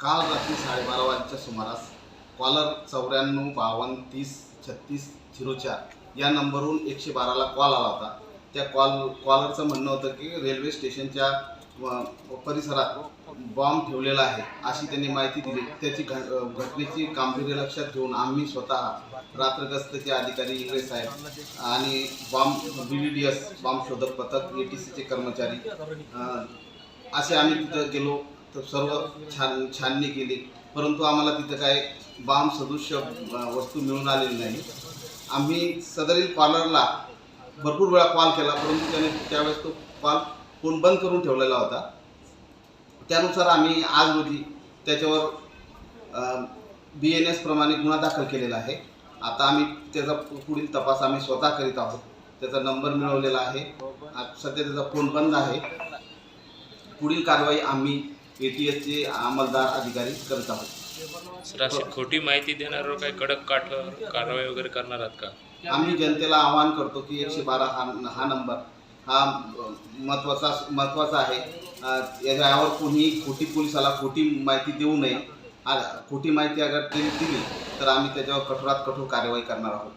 काल रात्री साडेबारा वाजेच्या सुमारास कॉलर चौऱ्याण्णव बावन्न तीस छत्तीस झिरो चार या नंबरवरून एकशे बाराला कॉल आला होता. त्या कॉल कॉलरचं म्हणणं होतं की रेल्वे स्टेशनच्या परिसरात बॉम्ब ठेवलेला आहे अशी त्यांनी माहिती दिली. त्याची घट घटनेची कामगिरी लक्षात घेऊन आम्ही स्वतः रात्रगस्तचे अधिकारी इंग्रज साहेब आणि bomb B D D S bomb शोधक पथक ए टी सीचे कर्मचारी असे आम्ही तिथं गेलो. तर सर्व छान छाननी केली. परंतु आम्हाला तिथं काय बाम सदृश्य वस्तू मिळून आलेली नाही. आम्ही सदरील पार्लरला भरपूर वेळा कॉल केला परंतु त्याने त्यावेळेस तो कॉल फोन बंद करून ठेवलेला होता. त्यानुसार आम्ही आज रोजी त्याच्यावर बी एन एसप्रमाणे गुन्हा दाखल केलेला आहे. आता आम्ही त्याचा पुढील तपास आम्ही स्वतः करीत आहोत. त्याचा नंबर मिळवलेला आहे. सध्या त्याचा फोन बंद आहे. पुढील कारवाई आम्ही ए टी एसचे अंमलदार अधिकारी करत आहोत. सर अशी खोटी माहिती देणाऱ्यावर काही कडक काठ कारवाई वगैरे करणार आहात का? आम्ही जनतेला आवाहन करतो की एकशे बारा हा हा नंबर हा महत्त्वाचा महत्त्वाचा आहे. अ, यावर कोणीही खोटी पोलिसाला खोटी माहिती देऊ नये. आ- खोटी माहिती अगर दिली दिली तर आम्ही त्याच्यावर कठोरात कठोर कार्यवाही करणार आहोत.